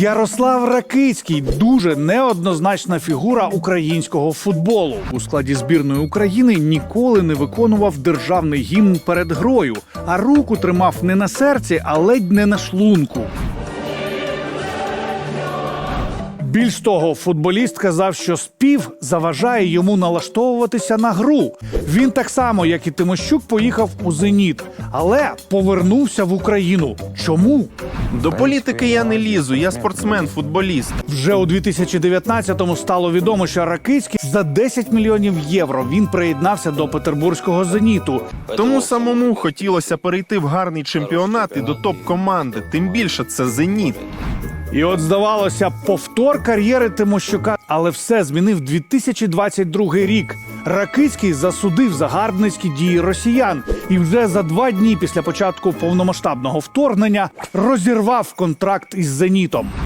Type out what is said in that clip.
Ярослав Ракицький дуже неоднозначна фігура українського футболу. У складі збірної України ніколи не виконував державний гімн перед грою, а руку тримав не на серці, а ледь не на шлунку. Більш того, футболіст казав, що спів заважає йому налаштовуватися на гру. Він так само, як і Тимощук, поїхав у Зеніт, але повернувся в Україну. Чому? До політики я не лізу, я спортсмен, футболіст. Вже у 2019-му стало відомо, що Ракицький за 10 мільйонів євро він приєднався до петербурзького зеніту. Тому самому хотілося перейти в гарний чемпіонат і до топ-команди. Тим більше це зеніт. І от здавалося, повтор кар'єри Тимощука, але все змінив 2022 рік. Ракицький засудив загарбницькі дії росіян і вже за два дні після початку повномасштабного вторгнення розірвав контракт із зенітом.